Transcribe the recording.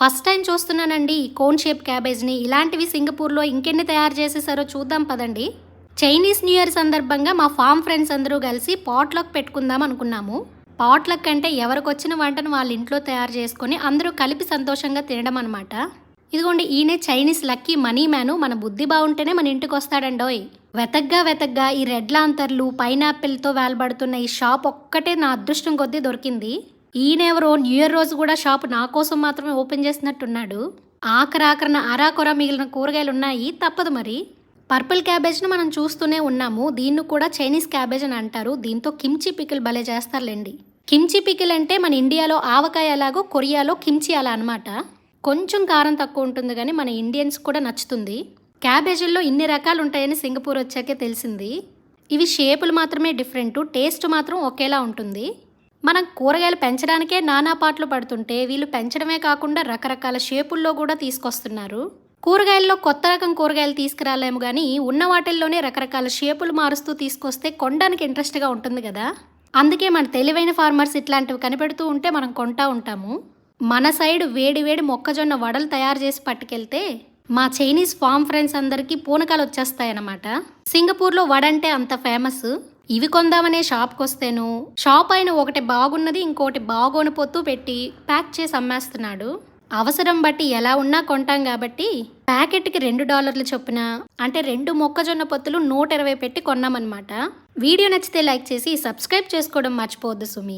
First time చూస్తున్నానండి ఈ cone shape క్యాబేజ్ని. ఇలాంటివి సింగపూర్లో ఇంకెన్ని తయారు చేసేసారో చూద్దాం పదండి. చైనీస్ న్యూ ఇయర్ సందర్భంగా మా ఫామ్ ఫ్రెండ్స్ అందరూ కలిసి పాట్లక్ పెట్టుకుందాం అనుకున్నాము. పాట్లక్ అంటే ఎవరికి వచ్చిన వంటను వాళ్ళ ఇంట్లో తయారు చేసుకొని అందరూ కలిపి సంతోషంగా తినడం అనమాట ఇదిగోండి ఈయనే చైనీస్ లక్కీ మనీ మ్యాను. మన బుద్ధి బాగుంటేనే మన ఇంటికి వస్తాడండోయ్. వెతగ్గా వెతగ్గా ఈ రెడ్ లాంతర్లు పైనాపిల్తో వేలబడుతున్న ఈ షాప్ ఒక్కటే నా అదృష్టం కొద్దీ దొరికింది. ఈయనెవరో న్యూ ఇయర్ రోజు కూడా షాప్ నా కోసం మాత్రమే ఓపెన్ చేసినట్టున్నాడు. ఆఖరాఖరన అరాకొర మిగిలిన కూరగాయలు ఉన్నాయి. తప్పదు మరి. పర్పుల్ క్యాబేజ్ను మనం చూస్తూనే ఉన్నాము. దీన్ని కూడా చైనీస్ క్యాబేజ్ అని అంటారు. దీంతో కిమ్చి పికిల్ భలే చేస్తారులేండి. కిమ్చి పికిల్ అంటే మన ఇండియాలో ఆవకాయ ఎలాగో కొరియాలో కిమ్చి అలా అనమాట కొంచెం కారం తక్కువ ఉంటుంది కానీ మన ఇండియన్స్ కూడా నచ్చుతుంది. క్యాబేజీల్లో ఇన్ని రకాలు ఉంటాయని సింగపూర్ వచ్చాకే తెలిసింది. ఇవి షేపులు మాత్రమే డిఫరెంట్ టేస్ట్ మాత్రం ఒకేలా ఉంటుంది. మనం కూరగాయలు పెంచడానికే నానా పాటలు పడుతుంటే వీళ్ళు పెంచడమే కాకుండా రకరకాల షేపుల్లో కూడా తీసుకొస్తున్నారు. కూరగాయల్లో కొత్త రకం కూరగాయలు తీసుకురాలేము కానీ ఉన్న వాటిల్లోనే రకరకాల షేపులు మారుస్తూ తీసుకొస్తే కొనడానికి ఇంట్రెస్ట్గా ఉంటుంది కదా. అందుకే మన తెలివైన ఫార్మర్స్ ఇట్లాంటివి కనిపెడుతూ ఉంటే మనం కొంటా ఉంటాము. మన సైడ్ వేడి వేడి మొక్కజొన్న వడలు తయారు చేసి పట్టుకెళ్తే మా చైనీస్ ఫామ్ ఫ్రెండ్స్ అందరికీ పూనకాలు వచ్చేస్తాయన్నమాట. సింగపూర్లో వడ అంటే అంత ఫేమస్. ఇవి కొందామనే షాప్కి వస్తేను షాప్ అయిన ఒకటి బాగున్నది ఇంకోటి బాగోని పొత్తు పెట్టి ప్యాక్ చేసి అమ్మేస్తున్నాడు. అవసరం బట్టి ఎలా ఉన్నా కొంటాం కాబట్టి ప్యాకెట్కి రెండు డాలర్లు చొప్పున అంటే రెండు మొక్కజొన్న పొత్తులు నూట ఇరవై పెట్టి కొన్నామన్నమాట. వీడియో నచ్చితే లైక్ చేసి సబ్స్క్రైబ్ చేసుకోవడం మర్చిపోవద్దు సుమి.